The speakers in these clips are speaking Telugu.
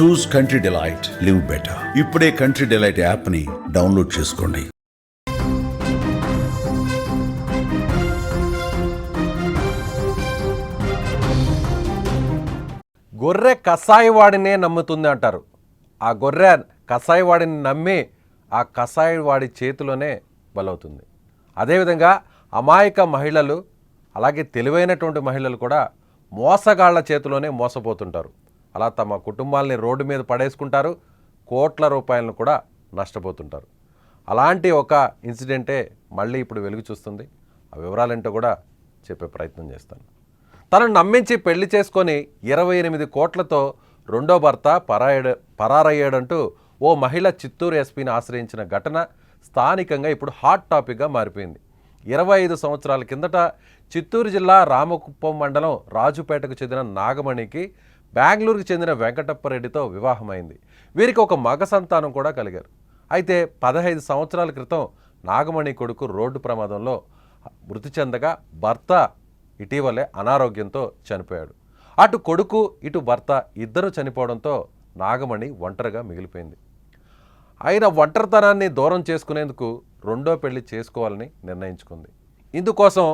Choose Country Delight live better. ఇప్పుడే కంట్రీ డిలైట్ యాప్ని డౌన్లోడ్ చేసుకోండి. గొర్రె కషాయవాడినే నమ్ముతుంది అంటారు. ఆ గొర్రె కషాయవాడిని నమ్మి ఆ కషాయవాడి చేతిలోనే బలవుతుంది. అదేవిధంగా అమాయక మహిళలు అలాగే తెలివైనటువంటి మహిళలు కూడా మోసగాళ్ళ చేతిలోనే మోసపోతుంటారు. అలా తమ కుటుంబాలని రోడ్డు మీద పడేసుకుంటారు కోట్ల రూపాయలను కూడా నష్టపోతుంటారు. అలాంటి ఒక ఇన్సిడెంటే మళ్ళీ ఇప్పుడు వెలుగు చూస్తుంది. ఆ వివరాలేంటో కూడా చెప్పే ప్రయత్నం చేస్తాను. తనను నమ్మించి పెళ్ళి చేసుకొని ఇరవై ఎనిమిది కోట్లతో రెండో భర్త పరాయడ పరారయ్యాడంటూ ఓ మహిళ చిత్తూరు ఎస్పీని ఆశ్రయించిన ఘటన స్థానికంగా ఇప్పుడు హాట్ టాపిక్గా మారిపోయింది. ఇరవై ఐదు సంవత్సరాల కిందట చిత్తూరు జిల్లా రామకుప్పం మండలం రాజుపేటకు చెందిన నాగమణికి బెంగళూరుకు చెందిన వెంకటప్పరెడ్డితో వివాహమైంది. వీరికి ఒక మగ సంతానం కూడా కలిగారు. అయితే పదహైదు సంవత్సరాల క్రితం నాగమణి కొడుకు రోడ్డు ప్రమాదంలో మృతి చెందగా భర్త ఇటీవలే అనారోగ్యంతో చనిపోయాడు. అటు కొడుకు ఇటు భర్త ఇద్దరు చనిపోవడంతో నాగమణి ఒంటరిగా మిగిలిపోయింది. ఆయన ఒంటరితనాన్ని దూరం చేసుకునేందుకు రెండో పెళ్ళి చేసుకోవాలని నిర్ణయించుకుంది. ఇందుకోసం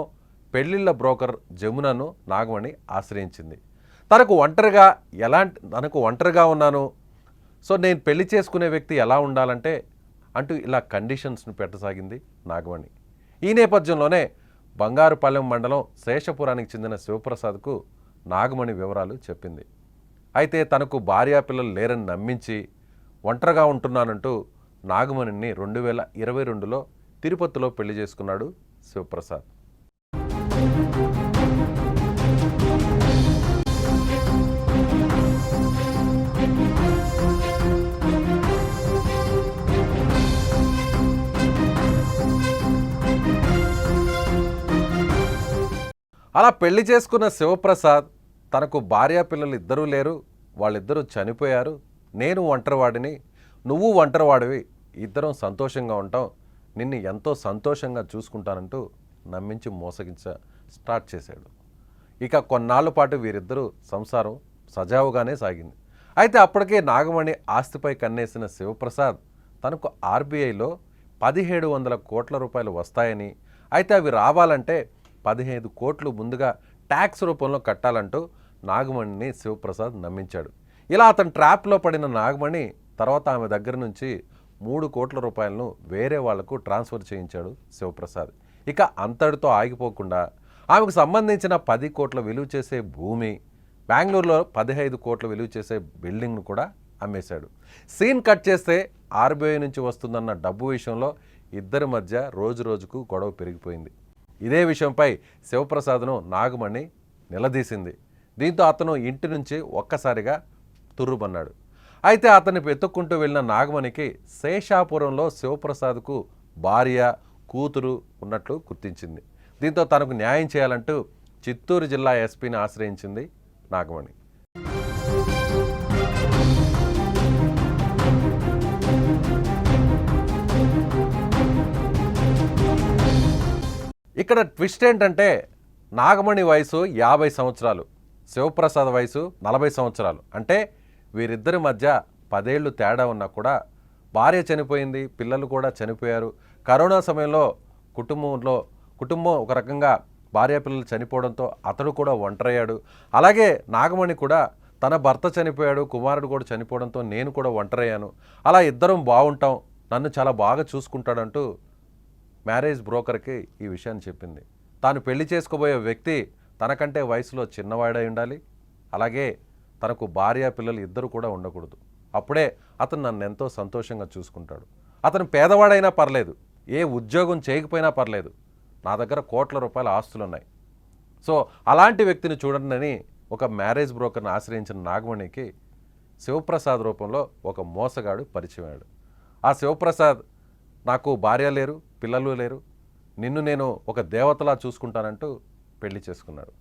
పెళ్ళిళ్ళ బ్రోకర్ జమునను నాగమణి ఆశ్రయించింది. తనకు ఒంటరిగా ఎలాంటి తనకు ఒంటరిగా ఉన్నాను. సో నేను పెళ్ళి చేసుకునే వ్యక్తి ఎలా ఉండాలంటే అంటూ ఇలా కండిషన్స్ను పెట్టసాగింది నాగమణి. ఈ నేపథ్యంలోనే బంగారుపాలెం మండలం శేషపురానికి చెందిన శివప్రసాద్కు నాగమణి వివరాలు చెప్పింది. అయితే తనకు భార్యా పిల్లలు లేరని నమ్మించి ఒంటరిగా ఉంటున్నానంటూ నాగమణిని రెండు వేల ఇరవై రెండులో తిరుపతిలో పెళ్ళి చేసుకున్నాడు శివప్రసాద్. అలా పెళ్ళి చేసుకున్న శివప్రసాద్ తనకు భార్యా పిల్లలు ఇద్దరూ లేరు వాళ్ళిద్దరూ చనిపోయారు. నేను ఒంటరివాడిని నువ్వు ఒంటరివాడివి ఇద్దరం సంతోషంగా ఉంటాం నిన్ను ఎంతో సంతోషంగా చూసుకుంటానంటూ నమ్మించి మోసగించ స్టార్ట్ చేశాడు. ఇక కొన్నాళ్ళ పాటు వీరిద్దరూ సంసారం సజావుగానే సాగింది. అయితే అప్పటికే నాగమణి ఆస్తిపై కన్నేసిన శివప్రసాద్ తనకు ఆర్బీఐలో పదిహేడు వందల కోట్ల రూపాయలు వస్తాయని అయితే అవి రావాలంటే పదిహేను కోట్లు ముందుగా ట్యాక్స్ రూపంలో కట్టాలంటూ నాగమణిని శివప్రసాద్ నమ్మించాడు. ఇలా అతను ట్రాప్లో పడిన నాగమణి తర్వాత ఆమె దగ్గర నుంచి మూడు కోట్ల రూపాయలను వేరే వాళ్ళకు ట్రాన్స్ఫర్ చేయించాడు శివప్రసాద్. ఇక అంతటితో ఆగిపోకుండా ఆమెకు సంబంధించిన పది కోట్ల విలువ చేసే భూమి బెంగళూరులో పదిహేను కోట్ల విలువ చేసే బిల్డింగ్ను కూడా అమ్మేశాడు. సీన్ కట్ చేస్తే ఆర్బీఐ నుంచి వస్తుందన్న డబ్బు విషయంలో ఇద్దరి మధ్య రోజు రోజుకు గొడవ పెరిగిపోయింది. ఇదే విషయంపై శివప్రసాద్ను నాగమణి నిలదీసింది. దీంతో అతను ఇంటి నుంచి ఒక్కసారిగా తుర్రుబన్నాడు అయితే అతన్ని వెతుక్కుంటూ వెళ్ళిన నాగమణికి శేషాపురంలో శివప్రసాద్కు భార్య కూతురు ఉన్నట్లు గుర్తించింది. దీంతో తనకు న్యాయం చేయాలంటూ చిత్తూరు జిల్లా ఎస్పీని ఆశ్రయించింది నాగమణి. ఇక్కడ ట్విస్ట్ ఏంటంటే నాగమణి వయసు యాభై సంవత్సరాలు శివప్రసాద్ వయసు నలభై సంవత్సరాలు. అంటే వీరిద్దరి మధ్య పదేళ్ళు తేడా ఉన్నా కూడా భార్య చనిపోయింది పిల్లలు కూడా చనిపోయారు. కరోనా సమయంలో కుటుంబంలో కుటుంబం ఒక రకంగా భార్య పిల్లలు చనిపోవడంతో అతడు కూడా ఒంటరయ్యాడు. అలాగే నాగమణి కూడా తన భర్త చనిపోయాడు కుమారుడు కూడా చనిపోవడంతో నేను కూడా ఒంటరయ్యాను. అలా ఇద్దరం బాగుంటాం నన్ను చాలా బాగా చూసుకుంటాడంటూ మ్యారేజ్ బ్రోకర్కి ఈ విషయాన్ని చెప్పింది. తాను పెళ్ళి చేసుకోబోయే వ్యక్తి తనకంటే వయసులో చిన్నవాడై ఉండాలి. అలాగే తనకు భార్య పిల్లలు ఇద్దరు కూడా ఉండకూడదు. అప్పుడే అతను నన్ను ఎంతో సంతోషంగా చూసుకుంటాడు. అతను పేదవాడైనా పర్లేదు. ఏ ఉద్యోగం చేయకపోయినా పర్లేదు. నా దగ్గర కోట్ల రూపాయల ఆస్తులు ఉన్నాయి సో అలాంటి వ్యక్తిని చూడండి ఒక మ్యారేజ్ బ్రోకర్ని ఆశ్రయించిన నాగమణికి శివప్రసాద్ రూపంలో ఒక మోసగాడు పరిచయమాడు ఆ శివప్రసాద్ నాకు భార్య లేరు పిల్లలు లేరు. నిన్ను నేను ఒక దేవతలా చూసుకుంటానంటూ పెళ్ళి చేసుకున్నాడు.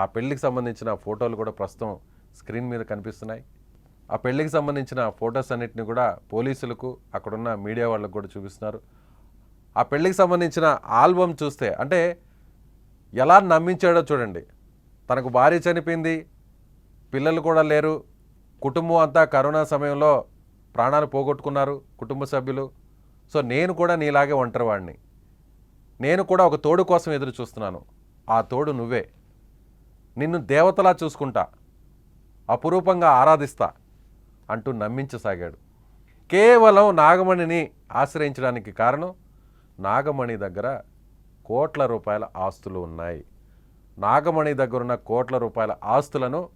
ఆ పెళ్ళికి సంబంధించిన ఫోటోలు కూడా ప్రస్తుతం స్క్రీన్ మీద కనిపిస్తున్నాయి. ఆ పెళ్ళికి సంబంధించిన ఫొటోస్ అన్నిటిని కూడా పోలీసులకు అక్కడున్న మీడియా వాళ్ళకు కూడా చూపిస్తున్నారు. ఆ పెళ్ళికి సంబంధించిన ఆల్బమ్ చూస్తే అంటే ఎలా నమ్మించాడో చూడండి. తనకు భార్య చనిపోయింది పిల్లలు కూడా లేరు కుటుంబం అంతా కరోనా సమయంలో ప్రాణాలు పోగొట్టుకున్నారు కుటుంబ సభ్యులు సో నేను కూడా నీలాగే ఒంటరివాడిని. నేను కూడా ఒక తోడు కోసం ఎదురు చూస్తున్నాను. ఆ తోడు నువ్వే. నిన్ను దేవతలా చూసుకుంటా. అపురూపంగా ఆరాధిస్తా అంటూ నమ్మించసాగాడు. కేవలం నాగమణిని ఆశ్రయించడానికి కారణం నాగమణి దగ్గర కోట్ల రూపాయల ఆస్తులు ఉన్నాయి. నాగమణి దగ్గర ఉన్న కోట్ల రూపాయల ఆస్తులను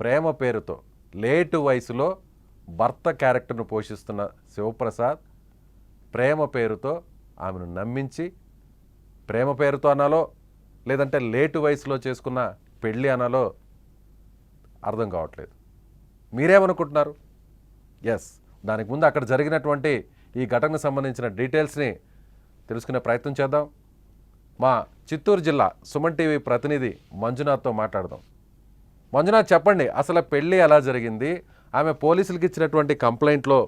ప్రేమ పేరుతో లేటు వయసులో భర్త క్యారెక్టర్ను పోషిస్తున్న శివప్రసాద్ ప్రేమ పేరుతో ఆమెను నమ్మించి ప్రేమ పేరుతో అనాలో లేదంటే లేటు వయసులో చేసుకున్న పెళ్ళి అనాలో అర్థం కావట్లేదు. మీరేమనుకుంటున్నారు? ఎస్ దానికి ముందు అక్కడ జరిగినటువంటి ఈ ఘటనకు సంబంధించిన డీటెయిల్స్ని తెలుసుకునే ప్రయత్నం చేద్దాం. మా చిత్తూరు జిల్లా సుమన్ టీవీ ప్రతినిధి మంజునాథ్తో మాట్లాడదాం. మంజునాథ్ చెప్పండి అసలు పెళ్ళి ఎలా జరిగింది? ఆమె పోలీసులకు ఇచ్చినటువంటి కంప్లైంట్లో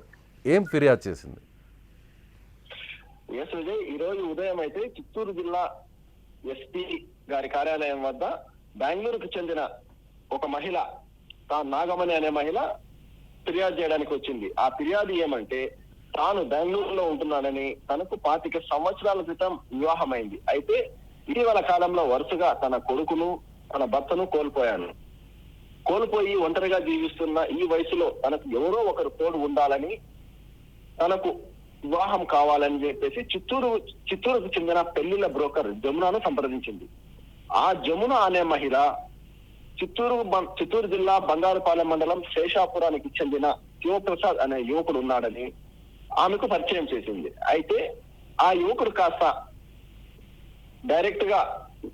ఏం ఫిర్యాదు చేసింది? ఎస్ విజయ్ ఈ రోజు ఉదయం అయితే చిత్తూరు జిల్లా ఎస్పీ గారి కార్యాలయం వద్ద బెంగళూరుకు చెందిన ఒక మహిళ తాను నాగమణి అనే మహిళ ఫిర్యాదు చేయడానికి వచ్చింది. ఆ ఫిర్యాదు ఏమంటే తాను బెంగళూరులో ఉంటున్నానని తనకు పాతిక సంవత్సరాల క్రితం వివాహమైంది. అయితే ఇటీవల కాలంలో వరుసగా తన కొడుకును తన భర్తను కోల్పోయాను. కోల్పోయి ఒంటరిగా జీవిస్తున్న ఈ వయసులో తనకు ఎవరో ఒకరు తోడు ఉండాలని తనకు వివాహం కావాలని చెప్పేసి చిత్తూరు చిత్తూరుకు చెందిన పెళ్ళిళ్ళ బ్రోకర్ జమునాను సంప్రదించింది. ఆ జమున అనే మహిళ చిత్తూరు చిత్తూరు జిల్లా బంగారుపాలెం మండలం శేషాపురానికి చెందిన శివప్రసాద్ అనే యువకుడు ఉన్నాడని ఆమెకు పరిచయం చేసింది. అయితే ఆ యువకుడు కాస్త డైరెక్ట్గా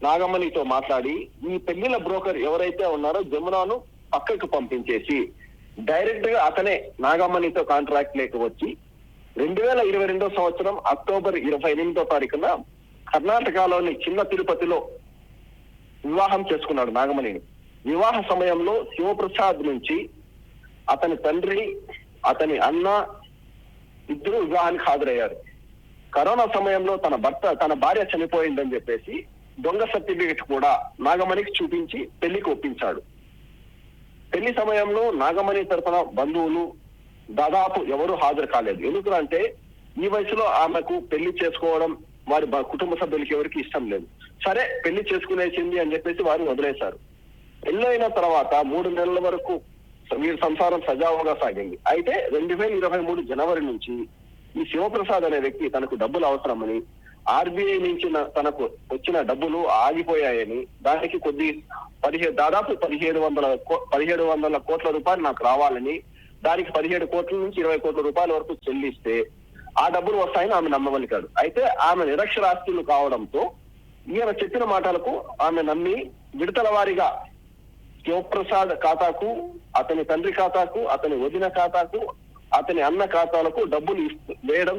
నాగమణితో మాట్లాడి ఈ పెళ్ళిల బ్రోకర్ ఎవరైతే ఉన్నారో జమునాను పక్కకు పంపించేసి డైరెక్ట్గా అతనే నాగమణితో కాంట్రాక్ట్ లేక వచ్చి రెండు వేల ఇరవై రెండో సంవత్సరం అక్టోబర్ ఇరవై ఎనిమిదో తారీఖున కర్ణాటకలోని చిన్న తిరుపతిలో వివాహం చేసుకున్నాడు నాగమణిని. వివాహ సమయంలో శివప్రసాద్ నుంచి అతని తండ్రి అతని అన్న ఇద్దరు వివాహానికి హాజరయ్యారు. కరోనా సమయంలో తన భర్త తన భార్య చనిపోయిందని చెప్పేసి దొంగ సర్టిఫికెట్ కూడా నాగమణికి చూపించి పెళ్ళికి ఒప్పించాడు. పెళ్ళి సమయంలో నాగమణి తరఫున బంధువులు దాదాపు ఎవరు హాజరు కాలేదు. ఎందుకంటే ఈ వయసులో ఆమెకు పెళ్ళి చేసుకోవడం వారి కుటుంబ సభ్యులకి ఎవరికి ఇష్టం లేదు. సరే పెళ్ళి చేసుకునేసింది అని చెప్పేసి వారు వదిలేశారు. పెళ్ళైన తర్వాత మూడు నెలల వరకు వీరి సంసారం సజావుగా సాగింది. అయితే రెండు వేల ఇరవై మూడు జనవరి నుంచి ఈ శివప్రసాద్ అనే వ్యక్తి తనకు డబ్బులు అవసరమని ఆర్బీఐ నుంచి తనకు వచ్చిన డబ్బులు ఆగిపోయాయని దానికి కొద్ది పదిహేను దాదాపు పదిహేడు వందల కో- పదిహేడు వందల కోట్ల రూపాయలు నాకు రావాలని దానికి పదిహేడు కోట్ల నుంచి ఇరవై కోట్ల రూపాయల వరకు చెల్లిస్తే ఆ డబ్బులు వస్తాయని ఆమె నమ్మవలికాడు అయితే ఆమె నిరక్షరాస్తులు కావడంతో ఈయన చెప్పిన మాటలకు ఆమె నమ్మి విడతల వారిగా శివప్రసాద్ ఖాతాకు అతని తండ్రి ఖాతాకు అతని వదిన ఖాతాకు అతని అన్న ఖాతాలకు డబ్బులు వేయడం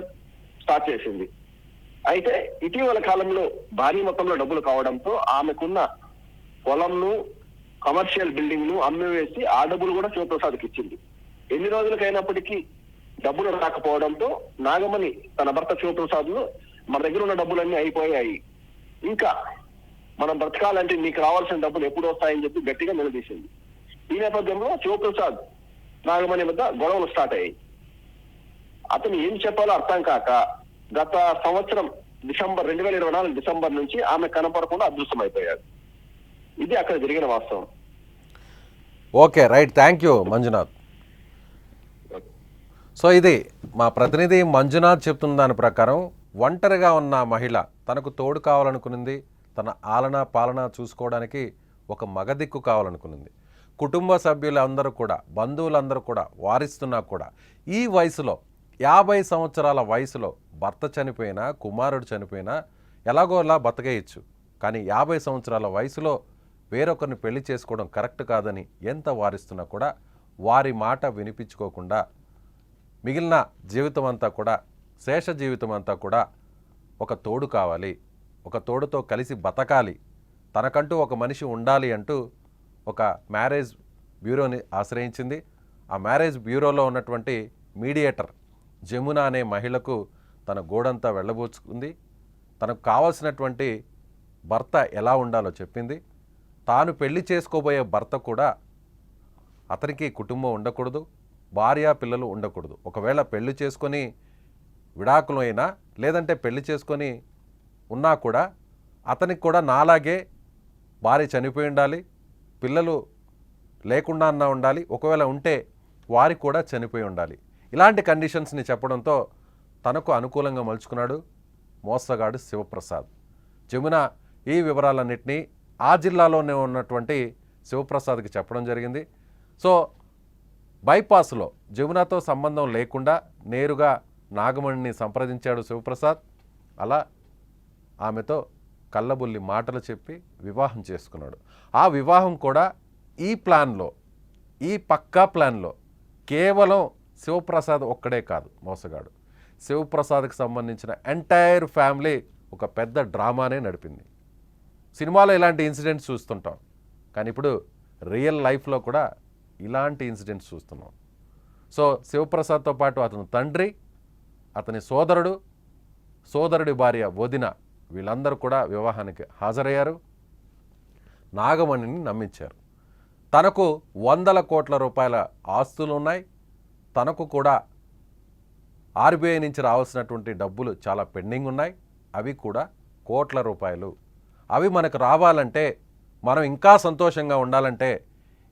స్టార్ట్ చేసింది. అయితే ఇటీవల కాలంలో భారీ మొత్తంలో డబ్బులు కావడంతో ఆమెకున్న పొలంను కమర్షియల్ బిల్డింగ్ను అమ్మివేసి ఆ డబ్బులు కూడా శివప్రసాద్కి ఇచ్చింది. ఎన్ని రోజులకైనప్పటికీ డబ్బులు రాకపోవడంతో నాగమణి తన భర్త శివప్రసాద్లు మన దగ్గర ఉన్న డబ్బులన్నీ అయిపోయాయి. ఇంకా మనం బ్రతకాలంటే నీకు రావాల్సిన డబ్బులు ఎప్పుడు వస్తాయని చెప్పి గట్టిగా నిలదీసింది. ఈ నేపథ్యంలో శివప్రసాద్ నాగమణి వద్ద గొడవలు స్టార్ట్ అయ్యాయి. అతను ఏం చెప్పాలో అర్థం కాక గత సంవత్సరం డిసెంబర్ రెండు వేల ఇరవై నాలుగు డిసెంబర్ నుంచి ఆమె కనపడకుండా అదృశ్యమైపోయాడు ఇది అక్కడ జరిగిన వాస్తవం. Okay right. Thank you Manjunath. So ఇది మా ప్రతినిధి మంజునాథ్ చెప్తున్న దాని ప్రకారం ఒంటరిగా ఉన్న మహిళ తనకు తోడు కావాలనుకునింది తన ఆలన పాలన చూసుకోవడానికి ఒక మగదిక్కు కావాలనుకునింది. కుటుంబ సభ్యులందరూ కూడా బంధువులందరూ కూడా వారిస్తున్నా కూడా ఈ వయసులో యాభై సంవత్సరాల వయసులో భర్త చనిపోయినా కుమారుడు చనిపోయినా ఎలాగోలా బతకేయచ్చు. కానీ యాభై సంవత్సరాల వయసులో వేరొకరిని పెళ్ళి చేసుకోవడం కరెక్ట్ కాదని ఎంత వారిస్తున్నా కూడా వారి మాట వినిపించుకోకుండా మిగిలిన జీవితం అంతా కూడా శేష జీవితం అంతా కూడా ఒక తోడు కావాలి. ఒక తోడుతో కలిసి బతకాలి. తనకంటూ ఒక మనిషి ఉండాలి అంటూ ఒక మ్యారేజ్ బ్యూరోని ఆశ్రయించింది. ఆ మ్యారేజ్ బ్యూరోలో ఉన్నటువంటి మీడియేటర్ జమున అనే మహిళకు తన గోడంతా వెళ్ళబోచుకుంది. తనకు కావాల్సినటువంటి భర్త ఎలా ఉండాలో చెప్పింది. తాను పెళ్ళి చేసుకోబోయే భర్త కూడా అతనికి కుటుంబం ఉండకూడదు. భార్య పిల్లలు ఉండకూడదు. ఒకవేళ పెళ్ళి చేసుకొని విడాకులు అయినా లేదంటే పెళ్ళి చేసుకొని ఉన్నా కూడా అతనికి కూడా నాలాగే భార్య చనిపోయి ఉండాలి పిల్లలు లేకుండా అన్నా ఉండాలి ఒకవేళ ఉంటే వారికి కూడా చనిపోయి ఉండాలి. ఇలాంటి కండిషన్స్ని చెప్పడంతో తనకు అనుకూలంగా మలుచుకున్నాడు మోసగాడు శివప్రసాద్. జమున ఈ వివరాలన్నింటినీ ఆ జిల్లాలోనే ఉన్నటువంటి శివప్రసాద్కి చెప్పడం జరిగింది. సో బైపాస్లో జమునాతో సంబంధం లేకుండా నేరుగా నాగమణిని సంప్రదించాడు శివప్రసాద్. అలా ఆమెతో కళ్ళబుల్లి మాటలు చెప్పి వివాహం చేసుకున్నాడు. ఆ వివాహం కూడా ఈ ప్లాన్లో ఈ పక్కా ప్లాన్లో కేవలం శివప్రసాద్ ఒక్కడే కాదు మోసగాడు. శివప్రసాద్కి సంబంధించిన ఎంటైర్ ఫ్యామిలీ ఒక పెద్ద డ్రామానే నడిపింది. సినిమాలో ఇలాంటి ఇన్సిడెంట్స్ చూస్తుంటాం. కానీ ఇప్పుడు రియల్ లైఫ్లో కూడా ఇలాంటి ఇన్సిడెంట్స్ చూస్తున్నాం. సో శివప్రసాద్తో పాటు అతని తండ్రి అతని సోదరుడు సోదరుడి భార్య వదిన వీళ్ళందరూ కూడా వివాహానికి హాజరయ్యారు. నాగమణిని నమ్మించారు. తనకు వందల కోట్ల రూపాయల ఆస్తులు ఉన్నాయి. తనకు కూడా ఆర్బీఐ నుంచి రావాల్సినటువంటి డబ్బులు చాలా పెండింగ్ ఉన్నాయి. అవి కూడా కోట్ల రూపాయలు. అవి మనకు రావాలంటే మనం ఇంకా సంతోషంగా ఉండాలంటే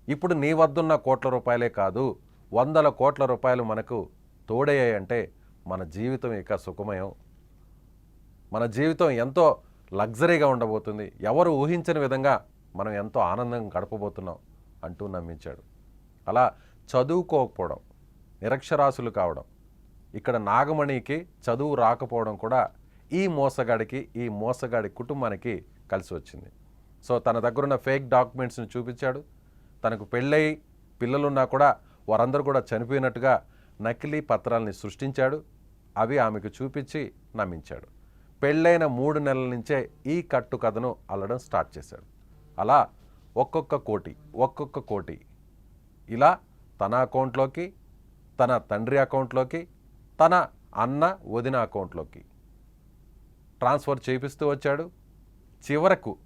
ఇప్పుడు నీ వద్దున్న కోట్ల రూపాయలే కాదు వందల కోట్ల రూపాయలు మనకు తోడయ్యాయంటే మన జీవితం ఇక సుఖమయం. మన జీవితం ఎంతో లగ్జరీగా ఉండబోతుంది. ఎవరు ఊహించని విధంగా మనం ఎంతో ఆనందంగా గడపబోతున్నాం అంటూ నమ్మించాడు. అలా చదువుకోకపోవడం నిరక్షరాస్యులు కావడం ఇక్కడ నాగమణికి చదువు రాకపోవడం కూడా ఈ మోసగాడికి ఈ మోసగాడి కుటుంబానికి కలిసి వచ్చింది. సో తన దగ్గరున్న ఫేక్ డాక్యుమెంట్స్ని చూపించాడు. తనకు పెళ్ళై పిల్లలున్నా కూడా వారందరూ కూడా చనిపోయినట్టుగా నకిలీ పత్రాలని సృష్టించాడు. అవి ఆమెకు చూపించి నమ్మించాడు. పెళ్ళైన మూడు నెలల నుంచే ఈ కట్టు కథను అల్లడం స్టార్ట్ చేశాడు. అలా ఒక్కొక్క కోటి ఒక్కొక్క కోటి ఇలా తన అకౌంట్లోకి తన తండ్రి అకౌంట్లోకి తన అన్న వదిన అకౌంట్లోకి ట్రాన్స్ఫర్ చేపిస్తూ వచ్చాడు. చివరకు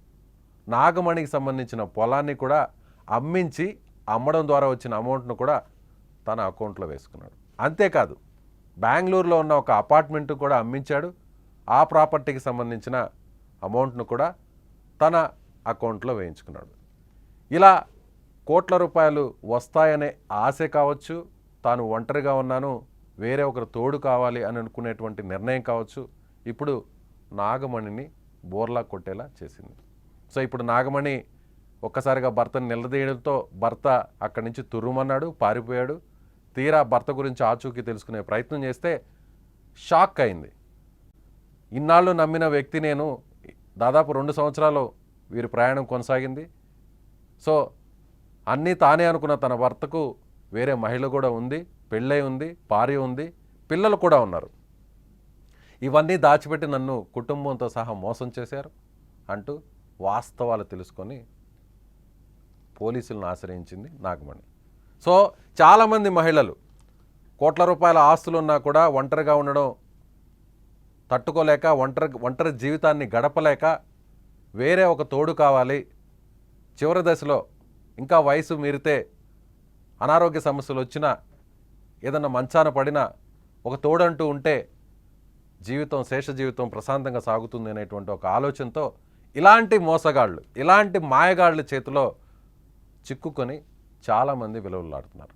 నాగమణికి సంబంధించిన పొలాన్ని కూడా అమ్మించి అమ్మడం ద్వారా వచ్చిన అమౌంట్ను కూడా తన అకౌంట్లో వేసుకున్నాడు. అంతేకాదు బెంగళూరులో ఉన్న ఒక అపార్ట్మెంట్ కూడా అమ్మించాడు. ఆ ప్రాపర్టీకి సంబంధించిన అమౌంట్ను కూడా తన అకౌంట్లో వేయించుకున్నాడు. ఇలా కోట్ల రూపాయలు వస్తాయనే ఆశ కావచ్చు తాను ఒంటరిగా ఉన్నాను వేరే ఒకరు తోడు కావాలి అని అనుకునేటువంటి నిర్ణయం కావచ్చు. ఇప్పుడు నాగమణిని బోర్లా కొట్టేలా చేసింది. సో ఇప్పుడు నాగమణి ఒక్కసారిగా భర్తను నిలదీయడంతో భర్త అక్కడి నుంచి తుర్రుమన్నాడు పారిపోయాడు. తీరా భర్త గురించి ఆచూకీ తెలుసుకునే ప్రయత్నం చేస్తే షాక్ అయింది. ఇన్నాళ్ళు నమ్మిన వ్యక్తి నేను దాదాపు రెండు సంవత్సరాలు వీరి ప్రయాణం కొనసాగింది. సో అన్నీ తానే అనుకున్న తన భర్తకు వేరే మహిళ కూడా ఉంది పెళ్ళై ఉంది భార్య ఉంది పిల్లలు కూడా ఉన్నారు. ఇవన్నీ దాచిపెట్టి నన్ను కుటుంబంతో సహా మోసం చేశారు అంటూ వాస్తవాలు తెలుసుకొని పోలీసులను ఆశ్రయించింది నాగమణి. సో చాలామంది మహిళలు కోట్ల రూపాయల ఆస్తులున్నా కూడా ఒంటరిగా ఉండడం తట్టుకోలేక ఒంటరి ఒంటరి జీవితాన్ని గడపలేక వేరే ఒక తోడు కావాలి. చివరి దశలో ఇంకా వయసు మీరితే అనారోగ్య సమస్యలు వచ్చినా ఏదన్నా మంచాన పడినా ఒక తోడంటూ ఉంటే జీవితం శేష జీవితం ప్రశాంతంగా సాగుతుంది అనేటువంటి ఒక ఆలోచనతో ఇలాంటి మోసగాళ్ళు ఇలాంటి మాయగాళ్ళ చేతిలో చిక్కుకొని చాలామంది విలువలాడుతున్నారు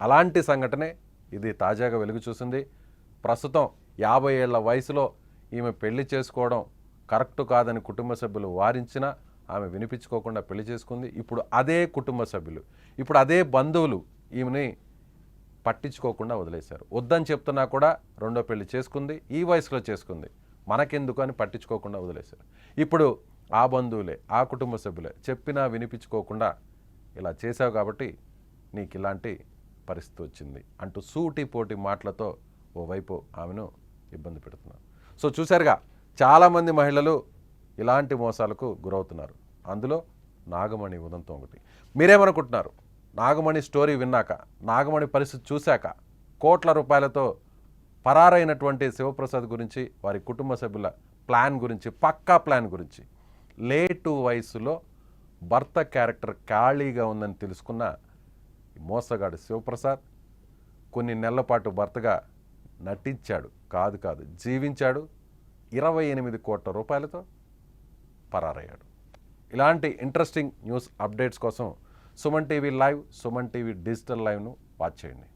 అలాంటి సంఘటనే ఇది తాజాగా వెలుగు చూసింది. ప్రస్తుతం యాభై ఏళ్ళ వయసులో ఈమె పెళ్ళి చేసుకోవడం కరెక్ట్ కాదని కుటుంబ సభ్యులు వారించినా ఆమె వినిపించుకోకుండా పెళ్ళి చేసుకుంది. ఇప్పుడు అదే కుటుంబ సభ్యులు ఇప్పుడు అదే బంధువులు ఈమెని పట్టించుకోకుండా వదిలేశారు. వద్దని చెప్తున్నా కూడా రెండో పెళ్ళి చేసుకుంది ఈ వయసులో చేసుకుంది. మనకెందుకు అని పట్టించుకోకుండా వదిలేశారు. ఇప్పుడు ఆ బంధువులే ఆ కుటుంబ సభ్యులే చెప్పినా వినిపించుకోకుండా ఇలా చేశావు కాబట్టి నీకు ఇలాంటి పరిస్థితి వచ్చింది అంటూ సూటి పోటీ మాటలతో ఓవైపు ఆమెను ఇబ్బంది పెడుతున్నారు. సో చూశారుగా చాలామంది మహిళలు ఇలాంటి మోసాలకు గురవుతున్నారు. అందులో నాగమణి ఉదంతం ఒకటి. మీరేమనుకుంటున్నారు? నాగమణి స్టోరీ విన్నాక నాగమణి పరిస్థితి చూశాక కోట్ల రూపాయలతో పరారైనటువంటి శివప్రసాద్ గురించి వారి కుటుంబ సభ్యుల ప్లాన్ గురించి పక్కా ప్లాన్ గురించి లేటు వయసులో భర్త క్యారెక్టర్ ఖాళీగా ఉందని తెలుసుకున్న మోసగాడు శివప్రసాద్ కొన్ని నెలల పాటు భర్తగా నటించాడు. కాదు కాదు జీవించాడు. ఇరవై ఎనిమిది కోట్ల రూపాయలతో పరారయ్యాడు. ఇలాంటి ఇంట్రెస్టింగ్ న్యూస్ అప్డేట్స్ కోసం Suman TV live Suman TV digital లైవ్ను watch చేయండి.